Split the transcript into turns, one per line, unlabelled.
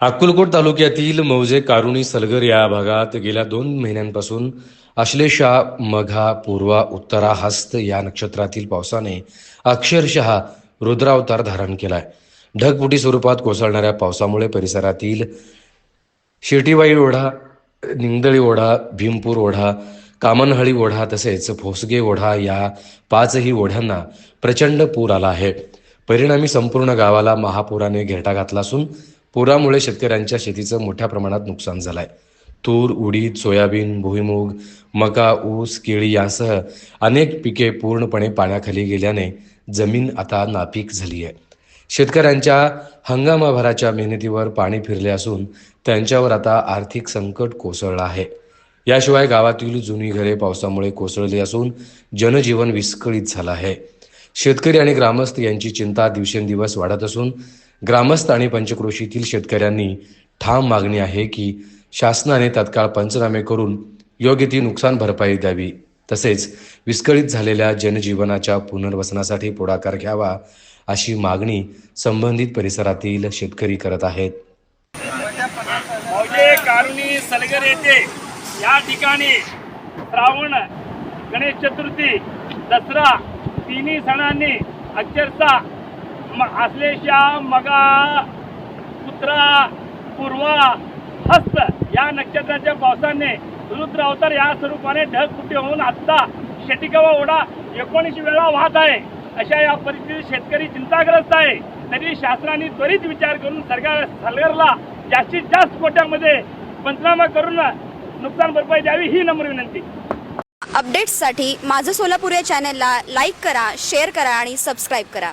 अक्कलकोट तालुक्यातील मौजे कारुणी सलगर या भागात गेल्या दोन महिन्यांपासून अश्लेषा मघा पूर्वा उत्तरा हस्त या नक्षत्रातील पावसाने अक्षरशः रुद्रावतार धारण केलाय. ढगपुटी स्वरूपात कोसळणाऱ्या पावसामुळे परिसरातील शेटीवाई ओढा निंगदळी ओढा भीमपूर ओढा कामनहळी ओढा तसेच फोसगे ओढा या पाचही ओढ्यांना प्रचंड पूर आला आहे. परिणामी संपूर्ण गावाला महापुराने घेरटा घातला असून पुरामुळे शेतकऱ्यांच्या शेतीचं मोठ्या प्रमाणात नुकसान झालं आहे तूर उडीद सोयाबीन भुईमूग मका ऊस केळी यासह अनेक पिके पूर्णपणे पाण्याखाली गेल्याने जमीन आता नापीक झाली आहे शेतकऱ्यांच्या हंगामाभराच्या मेहनतीवर पाणी फिरले असून त्यांच्यावर आता आर्थिक संकट कोसळलं आहे. याशिवाय गावातील जुनी घरे पावसामुळे कोसळली असून जनजीवन विस्कळीत झालं आहे. शेतकरी आणि ग्रामस्थ यांची चिंता दिवसेंदिवस वाढत असून ग्रामस्थ आणि पंचक्रोशीतील शेतकऱ्यांनी ठाम मागणी आहे की शासनाने तत्काळ पंचनामे करून योग्य ती नुकसान भरपाई द्यावी. तसेच विस्कळीत झालेल्या जनजीवनाच्या पुनर्वसनासाठी पुढाकार घ्यावा अशी मागणी संबंधित परिसरातील शेतकरी करत आहेत.
सलगर येथे या ठिकाणी श्रावण गणेश चतुर्थी दसरा तिन्ही सणांनी अक्षरशः आश्लेषा मगा पुत्रा पूर्वा हस्त या नक्षत्राच्या पावसाने रुद्र अवतार या स्वरूपाने ढगफुटी होऊन आत्ता शेटिकावा ओढा एकोणीस वेळा वाहत आहे. अशा या परिस्थितीत शेतकरी चिंताग्रस्त आहे. तरी शासनाने त्वरित विचार करून सरकार सरकारला जास्तीत जास्त कोट्यामध्ये पंचनामा करून नुकसान भरपाई द्यावी ही नम्र विनंती.
अपडेट्ससाठी माझं सोलापूर या चॅनलला लाईक करा शेअर करा आणि सबस्क्राईब करा.